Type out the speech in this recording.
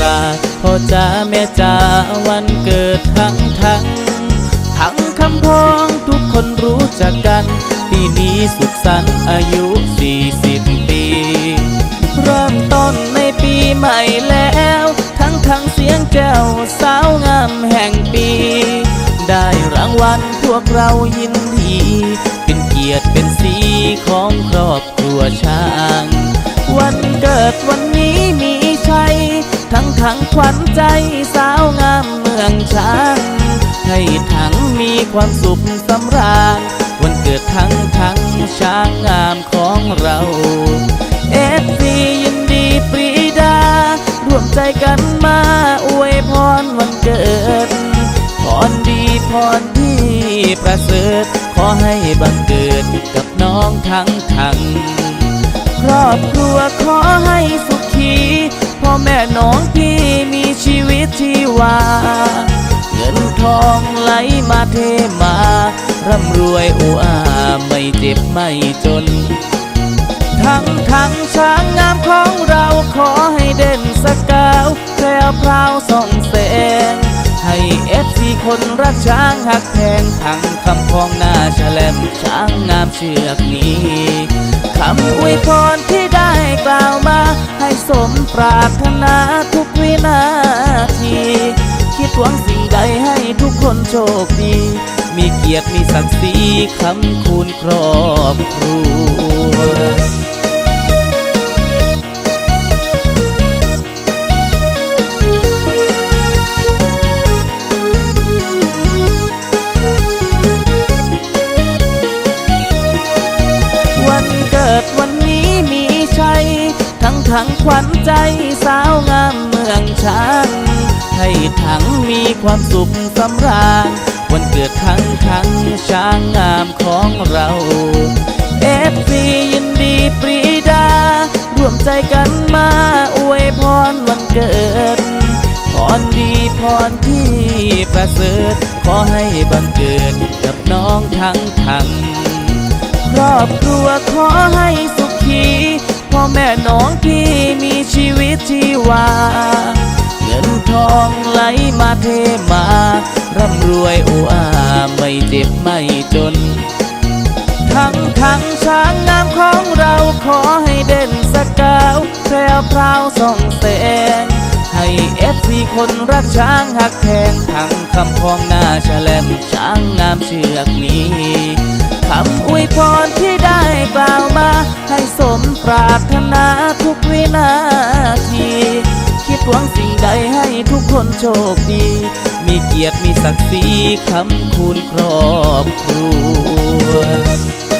ราพ่อจ๋าแม่จ๋าวันเกิดทั้งทั้งทั้งคำพ้องทุกคนรู้จักกัน ปีนี้สุขสันต์อายุ 40 ปี เริ่มต้นในปีใหม่แล้ว ทั้งทั้งเสียงแจ้วสาวงามแห่งปี ได้รางวัลพวกเรายินดี เป็นเกียรติเป็นสีของครอบครัวช้าง วันเกิดวันนี้มี ทั้งขวัญใจสาวงามเมืองช้าง ให้ทั้งมีความสุขสำราญวันเกิดทั้งทั้งช้างงามของเราเอฟซียินดีปรีดา ร่วมใจกันมาอวยพรวันเกิดพรดีพรที่ประเสริฐ ขอให้บังเกิดกับน้องทั้งทั้งครอบครัวขอให้ เทมา ร่ำรวยอุอาไม่เจ็บไม่จน ทั้งทั้งช้างงามของเราขอให้เด่นสกาวแพรวพราวส่องแสง ให้เอฟซีคนรักช้างหักแพงทั้งคำพองหน้าแฉลมช้างงามเชือกนี้คำอวยพรที่ได้กล่าวมา ให้สมปรารถนาทุกวินา ทุกคนโชคดี มีเกียรติมีศักดิ์ศรีคำคูณครอบครัววันเกิดวันนี้มีชัยทั้งทั้งขวัญใจสาวงามเมืองช้าง ให้ทั้งมีความสุขสำราญวันเกิดทั้งทั้งช้างงามของเราเอฟซียินดีปรีดา ร่วมใจกันมาอวยพรวันเกิดพรดีพรที่ประเสริฐขอให้บังเกิดกับน้องทั้งทั้งครอบครัวขอให้สุขีพ่อแม่น้องพี่ เทมา ร่ำรวยอุอาไม่เจ็บไม่จน ทั้งทั้งช้างงามของเราขอให้เด่นสกาวแพรวพราวส่องแสง ให้เอฟซีคนรักช้างหักแพงทั้งคำพองหน้าแฉลมช้างงามเชือกนี้คำอวยพรที่ได้กล่าวมา ให้สมปรารถนาทุกวินาที หวังสิ่งใดให้ทุกคนโชคดี มีเกียรติมีศักดิ์ศรีคำคูณครอบครัว